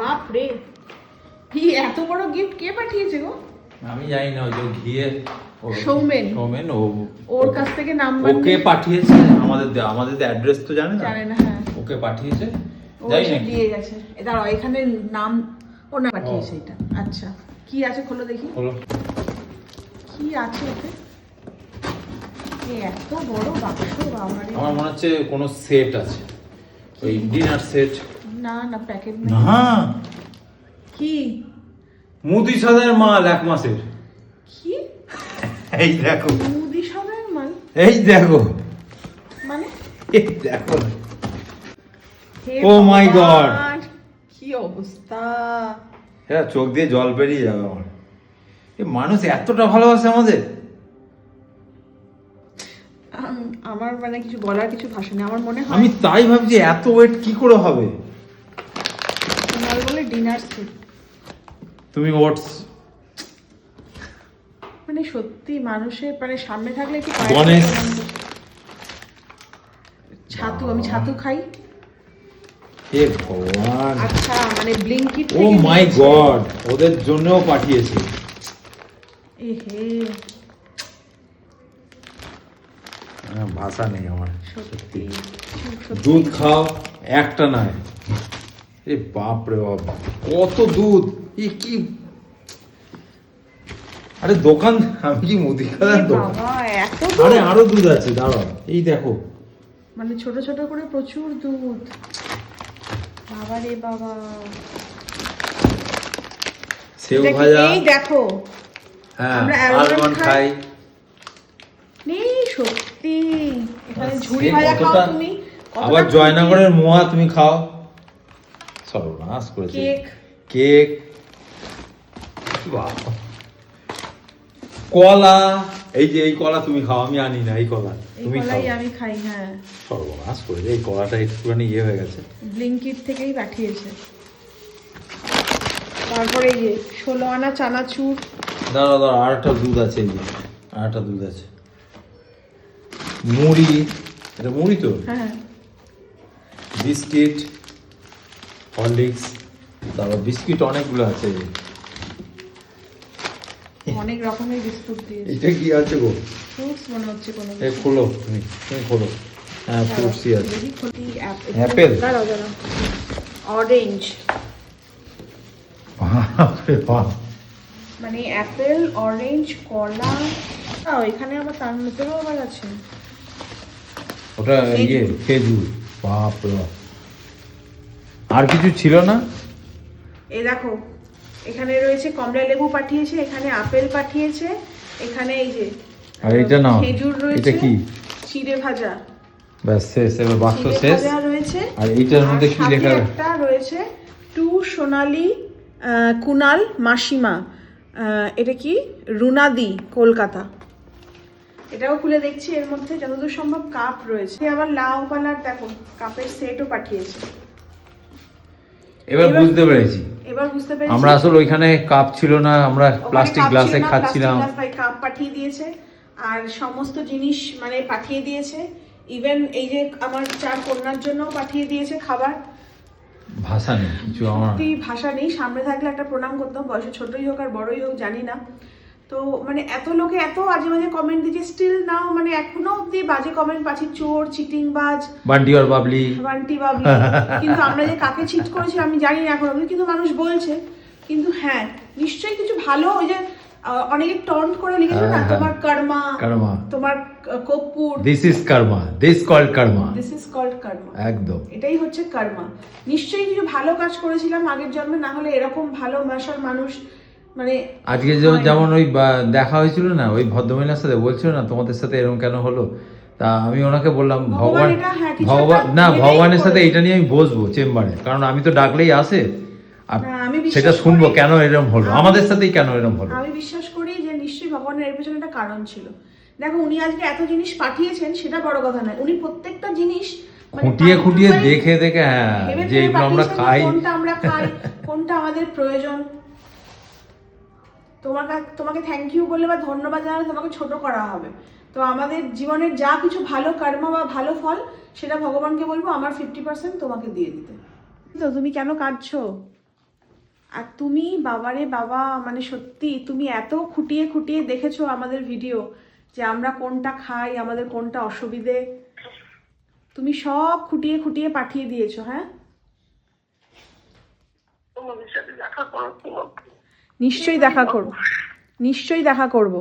বাপ রে কি এত বড় গিফট কে পাঠিয়েছে গো? আমি জানি না ওই যে ঘিয়ে সৌমেন। সৌমেন ও ওর কাছ থেকে নাম্বার ওকে পাঠিয়েছে আমাদের আমাদের অ্যাড্রেস তো জানে না। জানে না হ্যাঁ। ওকে পাঠিয়েছে যাই না দিয়ে গেছে। দাঁড়াও এখানে নাম ও। না পাঠিয়েছে এটা। আচ্ছা কি আছে খোলো দেখি। হলো কি আছে এতে? এ এত বড় বাক্স আমার মনে হচ্ছে কোনো সেট আছে। ওই ডিনার সেট না না প্যাকেট না। কি? মুদি সাদার মাল এক মাসের। কি? এই দেখো। মুদি মাল? এই দেখো। মানে? এই দেখো। my God! ভগবান, কি অবস্থা? হ্যাঁ চোখ দিয়ে জল বেরিয়ে যাবে আমার। এ মানুষ এতটা ভালোবাসে আমাদের। আমার মানে কিছু বলার কিছু ভাষা নেই। আমার মনে হয় আমি তাই ভাবছি এত ওয়েট কি করে হবে? তুমি ওটস মানে সত্যি মানুষের মানে সামনে থাকলে একটু গণেশ। ছাতু আমি ছাতু খাই। হে ভগবান। আচ্ছা মানে ব্লিঙ্কিট ও মাই গড ওদের জন্যও পাঠিয়েছে। এ হে আহ, ভাষা নেই আমার সত্যি দুধ খাও একটা নয় এ বাপ রে বাপ কত দুধ? এ কি? আরে দোকান আমি কি মুদি খাদার দোকান? আরে আরও দুধ আছে দাঁড়াও এই দেখো। মানে ছোট ছোট করে প্রচুর দুধ। বাবা রে বাবা। সেও ভাজা। এই দেখো। হ্যাঁ আলমন্ড খাই। নেই সত্যি এখানে ঝুড়ি ভাজা খাও তুমি। আবার জয়নগরের মোয়া তুমি খাও। সর্বনাশ করেছে কেক। কলা। এই যে এই কলা তুমি খাও আমি আনি না এই কলা তুমি খাও। আমি খাই হ্যাঁ। সর্বনাশ করেছে এই কলাটা একটুখানি ইয়ে হয়ে গেছে। ব্লিঙ্কিট থেকেই পাঠিয়েছে। তারপরে এই যে ষোলো আনা চানাচুর। দাঁড়া দাঁড়া আর একটা দুধ আছে এই যে আর একটা দুধ আছে। মুড়ি এটা মুড়ি তো? হ্যাঁ। বিস্কিট। হরলিক্স তারপর বিস্কিট অনেকগুলো আছে। অনেক রকমের বিস্কুট দিয়েছে। এটা কি আছে গো? ফ্রুটস মনে হচ্ছে কোনো এই খোলো তুমি তুমি খোলো। হ্যাঁ ফ্রুটসই আছে। অ্যাপেল? অরেঞ্জ বাপরে বাপ। মানে অ্যাপেল অরেঞ্জ কলা। আহ, এখানে আবার তার মধ্যেও আবার আছে। ওটা ইয়ে খেজুর। বাপ রে বাপ। আর কিছু ছিল না? এই দেখো এখানে রয়েছে কমলা লেবু পাঠিয়েছে এখানে আপেল পাঠিয়েছে এখানে এই যে আর এটা নাও খেজুর রয়েছে এটা কি? চিড়ে ভাজা। ব্যাস শেষ এবার বাক্স শেষ। আর এইটার মধ্যে কি লেখা একটা রয়েছে টু সোনালি কুনাল মাসিমা। এটা কি? রুনাদি কলকাতা। এটাও খুলে দেখছি এর মধ্যে যতদূর সম্ভব কাপ রয়েছে। আবার লাউ পালার দেখো কাপের সেটও পাঠিয়েছে। এবার বুঝতে পেরেছি। এবার বুঝতে পেরেছি। আমরা আসলে ওইখানে কাপ ছিল না আমরা প্লাস্টিক গ্লাসে খাচ্ছিলাম। কাপ পাঠিয়ে দিয়েছে। আর সমস্ত জিনিস মানে পাঠিয়ে দিয়েছে। ইভেন এই যে আমার চার কন্যার জন্য পাঠিয়ে দিয়েছে খাবার। ভাষা নেই কিছু আমার ভাষা নেই সামনে থাকলে একটা প্রণাম করতাম বয়সে ছোটই হোক আর বড়ই হোক জানি না। তো মানে এত লোকে এত আজে মাঝে কমেন্ট দিচ্ছে স্টিল নাও মানে এখনও অব্দি বাজে কমেন্ট পাচ্ছি চোর চিটিং বাজ বান্টি আর বাবলি। বান্টি বাবলি। কিন্তু আমরা যে কাকে চিট করেছি আমি জানি না এখন অব্দি কিন্তু মানুষ বলছে। কিন্তু হ্যাঁ নিশ্চয়ই কিছু ভালো ওই যে অনেকে টন্ট করে লিখেছে না হ্যাঁ, হ্যাঁ। তোমার কর্মা কর্মা তোমার কর্পূর। This is karma this called karma this is called karma একদম। এটাই হচ্ছে কর্মা নিশ্চয়ই কিছু ভালো কাজ করেছিলাম আগের জন্মে না হলে এরকম ভালো ভালোবাসার মানুষ মানে আজকে যে- যেমন ওই দেখা হয়েছিল না ওই ভদ্রমহিলার সাথে বলছিল না তোমাদের সাথে এরকম কেন হলো? তা আমি ওনাকে বললাম ভগবান ভগবান হ্যাঁ, না ভগবানের সাথে এটা নিয়ে আমি বসবো চেম্বারে কারণ আমি তো ডাকলেই আসে। আর সেটা শুনব কেন এরকম হলো? আমাদের সাথেই কেন এরকম হলো? আমি বিশ্বাস করি যে নিশ্চয়ই ভগবানের এর পেছনে একটা কারণ ছিল। দেখো উনি আজকে এত জিনিস পাঠিয়েছেন সেটা বড় কথা নয়। উনি প্রত্যেকটা জিনিস মানে খুঁটিয়ে খুঁটিয়ে দেখে দেখে হ্যাঁ যে আমরা খাই। কোনটা আমরা খাই কোনটা আমাদের প্রয়োজন। তোমাকে তোমাকে থ্যাংক ইউ বললে বা ধন্যবাদ জানালে তোমাকে ছোট করা হবে। তো আমাদের জীবনের যা কিছু ভালো কর্ম বা ভালো ফল, সেটা ভগবানকে বলব, আমার ফিফটি পার্সেন্ট তোমাকে দিয়ে দিতে। তো তুমি কেন কাঁদছো? আর তুমি বাবারে বাবা মানে সত্যি তুমি এত খুঁটিয়ে খুঁটিয়ে দেখেছ আমাদের ভিডিও যে আমরা কোনটা খাই, আমাদের কোনটা অসুবিধে। তুমি সব খুঁটিয়ে খুঁটিয়ে পাঠিয়ে দিয়েছ হ্যাঁ? নিশ্চয়ই দেখা করব। নিশ্চয়ই দেখা করব।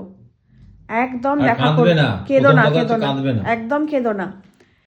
একদম দেখা করব। কেঁদো না কেঁদো না। একদম কেঁদো না।